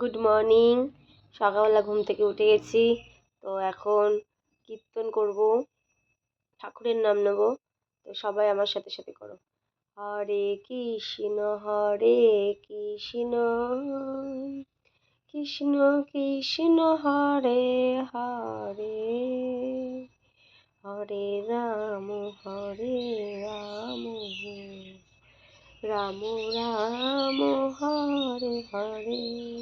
Good morning সকালবেলা ঘুম থেকে উঠে গেছি। তো এখন কীর্তন করব। ঠাকুরের নাম নেব। তো সবাই আমার সাথে সাথে করো। হরে কৃষ্ণ হরে কৃষ্ণ। কৃষ্ণ কৃষ্ণ, হরে হরে। হরে রাম হরে রাম। রাম রাম, হরে হরে।